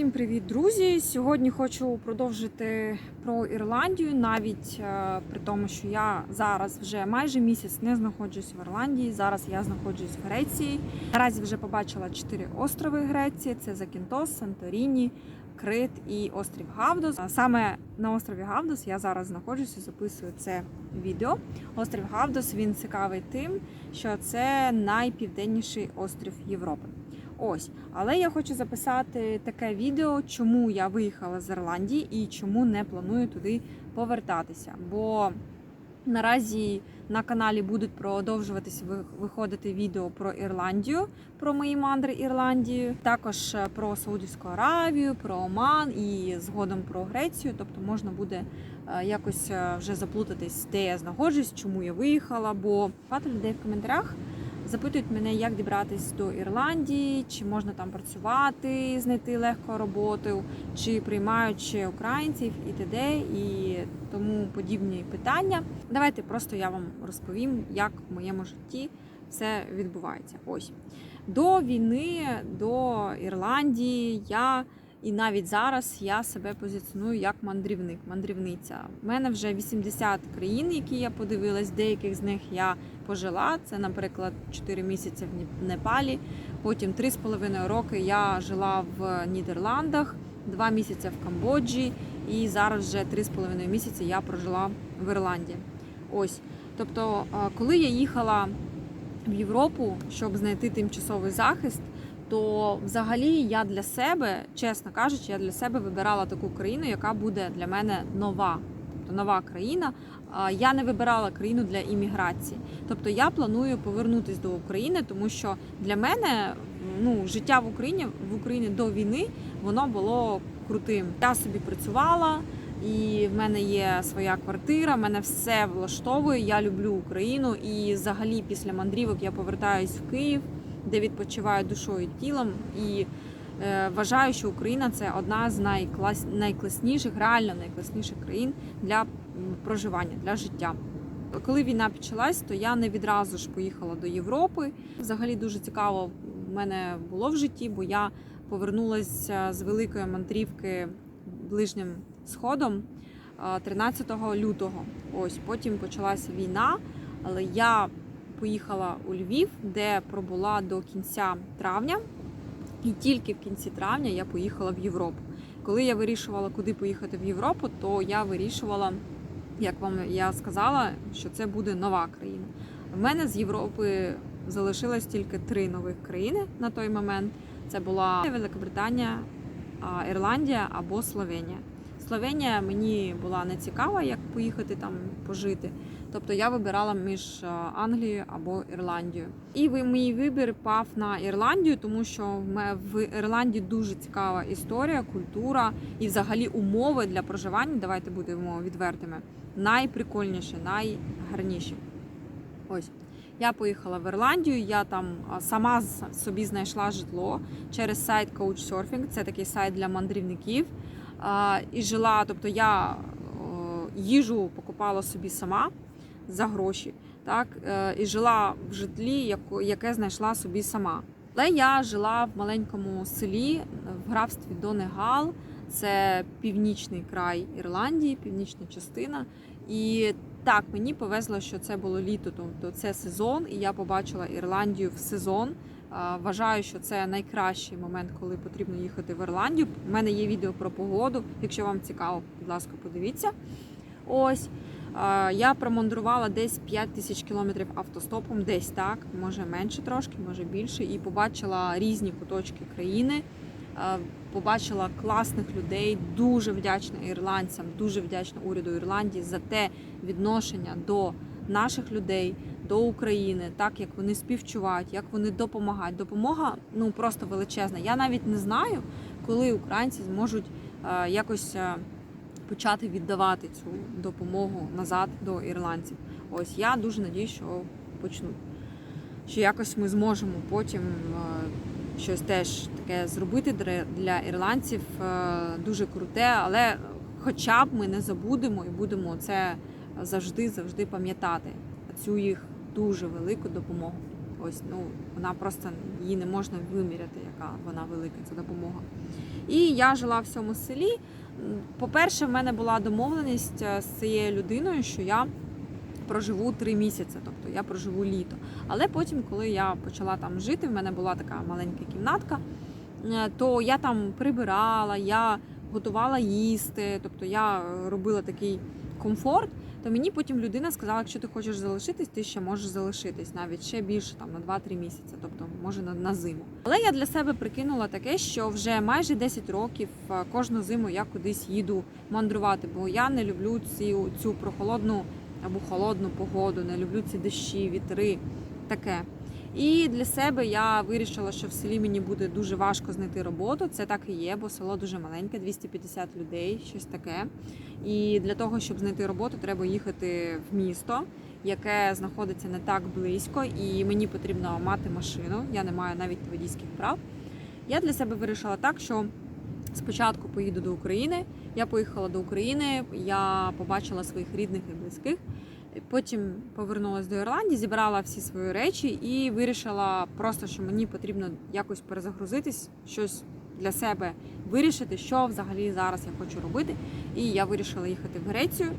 Всім привіт, друзі! Сьогодні хочу продовжити про Ірландію, навіть е, при тому, що я зараз вже майже місяць не знаходжусь в Ірландії. Зараз я знаходжусь в Греції. Наразі вже побачила чотири острови Греції: це Закінтос, Санторіні, Крит і острів Гавдос. Саме на острові Гавдос я зараз знаходжуся, записую це відео. Острів Гавдос він цікавий тим, що це найпівденніший острів Європи. Ось, але я хочу записати таке відео, чому я виїхала з Ірландії і чому не планую туди повертатися. Бо наразі на каналі будуть продовжуватися виходити відео про Ірландію, про мої мандри Ірландію, також е, про Саудівську Аравію, про Оман і згодом про Грецію. Тобто можна буде е, якось е, вже заплутатись, де я знаходжусь, чому я виїхала. Бо багато людей в коментарях запитують мене, як дібратись до Ірландії, чи можна там працювати, знайти легко роботу, чи приймають ще українців і т.д. і тому подібні питання. Давайте просто я вам розповім, як в моєму житті все відбувається. Ось до війни, до Ірландії я. І навіть зараз я себе позиціоную як мандрівник, мандрівниця. У мене вже 80 країн, які я подивилась. Деяких з них я пожила. Це, наприклад, 4 місяці в Непалі. Потім 3,5 роки я жила в Нідерландах, 2 місяці в Камбоджі, і зараз вже 3,5 місяці я прожила в Ірландії. Ось. Тобто, коли я їхала в Європу, щоб знайти тимчасовий захист, то взагалі я для себе, чесно кажучи, я для себе вибирала таку країну, яка буде для мене нова. Тобто нова країна. Я не вибирала країну для імміграції. Тобто я планую повернутися до України, тому що для мене ну, життя в Україні в Україні до війни воно було крутим. Я собі працювала, і в мене є своя квартира, мене все влаштовує. Я люблю Україну. І взагалі після мандрівок я повертаюсь в Київ, де відпочиваю душою і тілом. І е, вважаю, що Україна це одна з найклас... найкласніших, реально найкласніших країн для проживання, для життя. Коли війна почалась, то я не відразу ж поїхала до Європи. Взагалі дуже цікаво в мене було в житті, бо я повернулася з великої мандрівки ближнім сходом 13 лютого. Ось потім почалася війна, але я поїхала у Львів, де пробула до кінця травня, і тільки в кінці травня я поїхала в Європу. Коли я вирішувала, куди поїхати в Європу, то я вирішувала, як вам я сказала, що це буде нова країна. В мене з Європи залишилось тільки три нових країни на той момент. Це була Великобританія, Ірландія або Словенія. Словенія мені була не цікава, як поїхати там пожити. Тобто я вибирала між Англією або Ірландією. І мій вибір пав на Ірландію, тому що в Ірландії дуже цікава історія, культура і взагалі умови для проживання. Давайте будемо відвертими. Найприкольніші, найгарніші. Ось. Я поїхала в Ірландію, я там сама собі знайшла житло через сайт Couchsurfing, це такий сайт для мандрівників. І жила, тобто я їжу покупала собі сама за гроші, так, е, і жила в житлі, яке знайшла собі сама. Але я жила в маленькому селі в графстві Донегал, це північний край Ірландії, північна частина. І так, мені повезло, що це було літо, тобто це сезон, і я побачила Ірландію в сезон. Вважаю, що це найкращий момент, коли потрібно їхати в Ірландію. У мене є відео про погоду. Якщо вам цікаво, будь ласка, подивіться. Ось я промандрувала десь 5 тисяч кілометрів автостопом, десь так, може менше трошки, може більше, і побачила різні куточки країни. Побачила класних людей, дуже вдячна ірландцям, дуже вдячна уряду Ірландії за те відношення до наших людей, до України, так як вони співчувають, як вони допомагають. Допомога ну просто величезна. Я навіть не знаю, коли українці зможуть якось почати віддавати цю допомогу назад до ірландців. Ось я дуже надію, що почнуть. Що якось ми зможемо потім е, щось теж таке зробити для- ірландців е, дуже круте, але хоча б ми не забудемо і будемо це завжди завжди пам'ятати цю їх дуже велику допомогу. Ось ну вона просто її не можна виміряти, яка вона велика ця допомога. І я жила в цьому селі. По-перше, в мене була домовленість е, з цією людиною, що я проживу три місяці, тобто я проживу літо. Але потім, коли я почала там жити, в мене була така маленька кімнатка, е, то я там прибирала, я готувала їсти, тобто я робила такий комфорт. То мені потім людина сказала, якщо ти хочеш залишитись, ти ще можеш залишитись навіть ще більше там на 2-3 місяці, тобто може на, на зиму. Але я для себе прикинула таке, що вже майже 10 років е, кожну зиму я кудись їду мандрувати, бо я не люблю цю, цю прохолодну або холодну погоду, не люблю ці дощі, вітри, таке. І для себе я вирішила, що в селі мені буде дуже важко знайти роботу. Це так і є, бо село дуже маленьке, 250 людей, щось таке. І для того, щоб знайти роботу, треба їхати в місто, яке знаходиться не так близько, і мені потрібно мати машину. Я не маю навіть водійських прав. Я для себе вирішила так, що спочатку поїду до України. Я поїхала до України, я побачила своїх рідних і близьких. Потім повернулася до Ірландії, зібрала всі свої речі і вирішила просто, що мені потрібно якось перезагрузитись, щось для себе вирішити, що взагалі зараз я хочу робити. І я вирішила їхати в Грецію.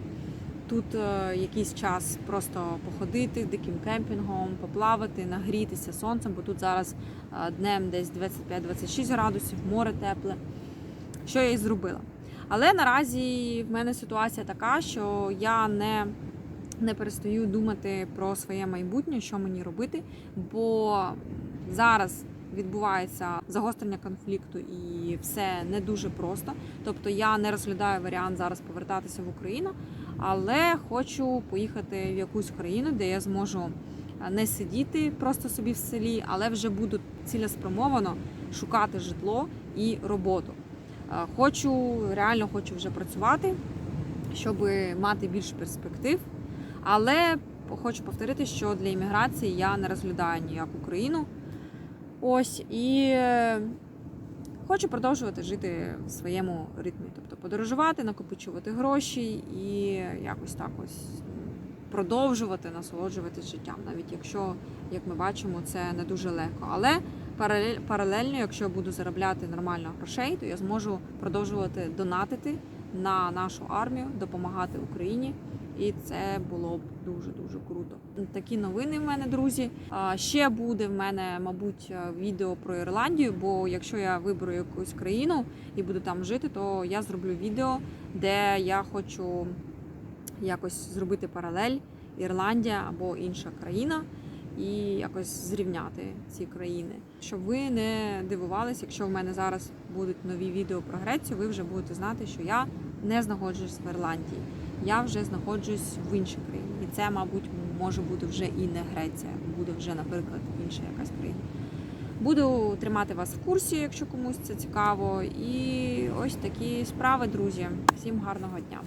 Тут е, якийсь час просто походити диким кемпінгом, поплавати, нагрітися сонцем, бо тут зараз е, днем десь 25-26 градусів, море тепле. Що я і зробила. Але наразі в мене ситуація така, що я не, не перестаю думати про своє майбутнє, що мені робити, бо зараз відбувається загострення конфлікту і все не дуже просто. Тобто я не розглядаю варіант зараз повертатися в Україну, але хочу поїхати в якусь країну, де я зможу е, не сидіти просто собі в селі, але вже буду цілеспрямовано шукати житло і роботу. Е, Хочу реально хочу вже працювати, щоб мати більше перспектив. Але хочу повторити, що для імміграції я не розглядаю ніяку країну. Ось і е, хочу продовжувати жити в своєму ритмі, тобто подорожувати, накопичувати гроші і якось так ось продовжувати насолоджуватись життям, навіть якщо, як ми бачимо, це не дуже легко. Але паралель- паралельно, якщо я буду заробляти нормально грошей, то я зможу продовжувати донатити на нашу армію, допомагати Україні. І це було б дуже дуже круто. Такі новини в мене, друзі. Ще буде в мене, мабуть, відео про Ірландію. Бо якщо я виберу якусь країну і буду там жити, то я зроблю відео, де я хочу якось зробити паралель Ірландія або інша країна. І якось зрівняти ці країни, щоб ви не дивувались, якщо в мене зараз будуть нові відео про Грецію, ви вже будете знати, що я не знаходжусь в Ірландії я вже знаходжусь в іншій країні. І це, мабуть, може бути вже і не Греція, буде вже, наприклад, інша якась країна. Буду тримати вас в курсі, якщо комусь це цікаво. І ось такі справи, друзі. Всім гарного дня!